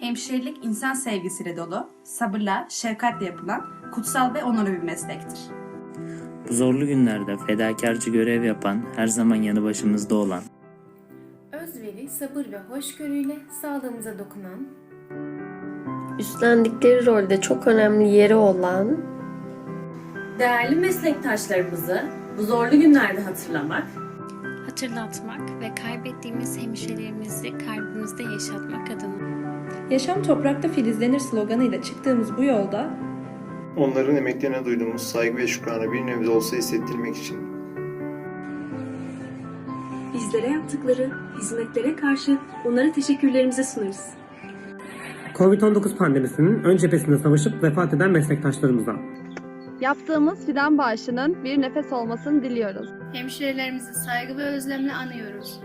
Hemşirelik insan sevgisiyle dolu, sabırla, şefkatle yapılan kutsal ve onurlu bir meslektir. Bu zorlu günlerde fedakarcı görev yapan, her zaman yanı başımızda olan, Özveri, sabır ve hoşgörüyle sağlığımıza dokunan, Üstlendikleri rolde çok önemli yeri olan. Değerli meslektaşlarımızı bu zorlu günlerde hatırlamak, hatırlatmak ve kaybettiğimiz hemşehrilerimizi kalbimizde yaşatmak adına Yaşam toprakta filizlenir sloganıyla çıktığımız bu yolda Onların emeklerine duyduğumuz saygı ve şükranı bir nebze olsa hissettirmek için Bizlere yaptıkları hizmetlere karşı onlara teşekkürlerimizi sunarız. Covid-19 pandemisinin ön cephesinde savaşıp vefat eden meslektaşlarımıza, Yaptığımız fidan bağışının bir nefes olmasını diliyoruz. hemşehrilerimizi saygı ve özlemle anıyoruz.